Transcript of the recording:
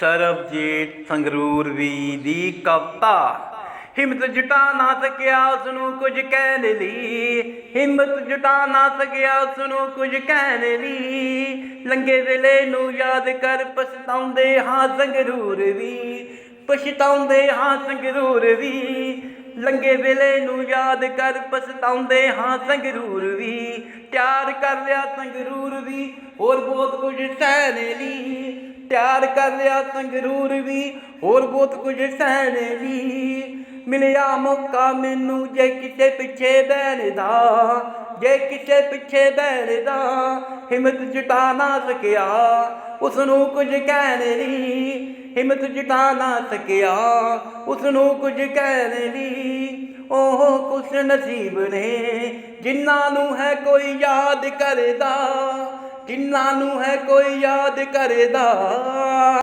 ਸਰਬਜੀਤ ਸੰਗਰੂਰਵੀ ਦੀ ਕਵਤਾ। ਹਿੰਮਤ ਜੁਟਾ ਨਾ ਸਕਿਆ ਉਸ ਨੂੰ ਕੁਝ ਕਹਿਣ ਲਈ। ਹਿੰਮਤ ਜੁਟਾ ਨਾ ਸਕਿਆ ਉਸ ਨੂੰ ਕੁਝ ਕਹਿਣ ਲਈ। ਲੰਗੇ ਵੇਲੇ ਨੂੰ ਯਾਦ ਕਰ ਪਛਤਾਉਂਦੇ ਹਾਂ ਸੰਗਰੂਰ ਵੀ। ਪਛਤਾਉਂਦੇ ਹਾਂ ਸੰਗਰੂਰ ਵੀ। ਲੰਗੇ ਵੇਲੇ ਨੂੰ ਯਾਦ ਕਰ ਪਛਤਾਉਂਦੇ ਹਾਂ ਸੰਗਰੂਰ ਵੀ। ਪਿਆਰ ਕਰ ਲਿਆ ਸੰਗਰੂਰ ਵੀ। ਹੋਰ ਬਹੁਤ ਕੁਝ ਸਹਿਣ ਲਈ। ਪਿਆਰ ਕਰ ਲਿਆ ਸੰਗਰੂਰ ਵੀ, ਹੋਰ ਬਹੁਤ ਕੁਝ ਸਹਿਣ ਵੀ। ਮਿਲਿਆ ਮੌਕਾ ਮੈਨੂੰ ਜੇ ਕਿਤੇ ਪਿੱਛੇ ਬਹਿਣ ਦਾ ਜੇ ਕਿਤੇ ਪਿੱਛੇ ਬਹਿਣ ਦਾ ਹਿੰਮਤ ਜੁਟਾ ਨਾ ਸਕਿਆ ਉਸ ਨੂੰ ਕੁਝ ਕਹਿਣ ਲਈ ਹਿੰਮਤ ਜੁਟਾ ਨਾ ਸਕਿਆ ਉਸ ਨੂੰ ਕੁਝ ਕਹਿਣ ਲਈ ਉਹ ਕੁਛ ਨਸੀਬ ਨੇ, ਜਿਨ੍ਹਾਂ ਨੂੰ ਹੈ ਕੋਈ ਯਾਦ ਕਰਦਾ। ਕਿੰਨਾ ਨੂੰ ਹੈ ਕੋਈ ਯਾਦ ਕਰਦਾ।